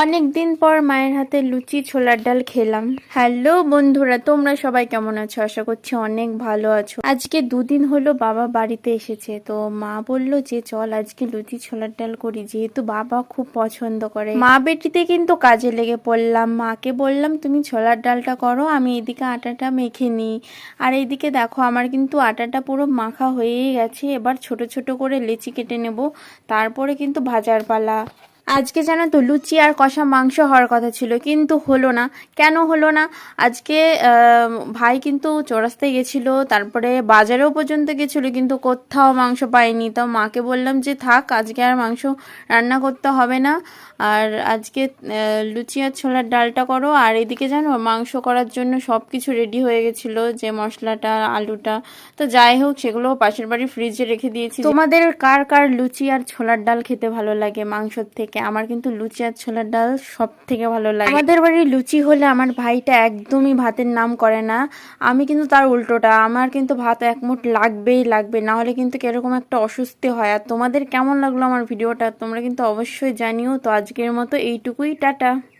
অনেক দিন পর মায়ের হাতে লুচি, ছোলার ডাল খেলাম। হ্যালো বন্ধুরা, তোমরা সবাই কেমন আছো? আশা করছি অনেক ভালো আছো। আজকে দুদিন হলো বাবা বাড়িতে এসেছে, তো মা বলল যে, চল আজকে লুচি, ছোলার ডাল করি। যেহেতু বাবা খুব পছন্দ করে। মা বেটিতে কিন্তু কাজে লেগে পড়লাম। মাকে বললাম, তুমি ছোলার ডালটা করো, আমি এদিকে আটাটা মেখে নিই। আর এইদিকে দেখো, আমার কিন্তু আটাটা পুরো মাখা হয়েই গেছে। এবার ছোট ছোট করে লেচি কেটে নেব, তারপরে কিন্তু ভাজার পালা। আজকে জানো তো লুচি আর কষা মাংস হওয়ার কথা ছিল, কিন্তু হলো না। কেন হলো না? আজকে ভাই কিন্তু চৌরাস্তায় গেছিল, তারপরে বাজারেও পর্যন্ত গেছিল, কিন্তু কোথাও মাংস পাইনি তো মাকে বললাম যে, থাক, আজকে আর মাংস রান্না করতে হবে না। আর আজকে লুচি আর ছোলার ডালটা করো। আর এদিকে জানো, মাংস করার জন্য সব কিছু রেডি হয়ে গেছিল, যে মশলাটা, আলুটা। তো যাই হোক, সেগুলো পাশের বাড়ি ফ্রিজে রেখে দিয়েছি তোমাদের কার কার লুচি আর ছোলার ডাল খেতে ভালো লাগে মাংসর থেকে? আমার কিন্তু লুচি আর ছোলার ডাল সব থেকে ভালো লাগে। আমাদের বাড়ির লুচি হলে আমার ভাইটা একদমই ভাতের নাম করে না। আমি কিন্তু তার উল্টোটা। আমার কিন্তু ভাত একমুট লাগবেই লাগবে। না হলে কিন্তু কীরকম একটা অসুস্থ হয়। আর তোমাদের কেমন লাগল আমার ভিডিওটা তোমরা কিন্তু অবশ্যই জানিও। তো আজকের মতো এইটুকুই। টাটা।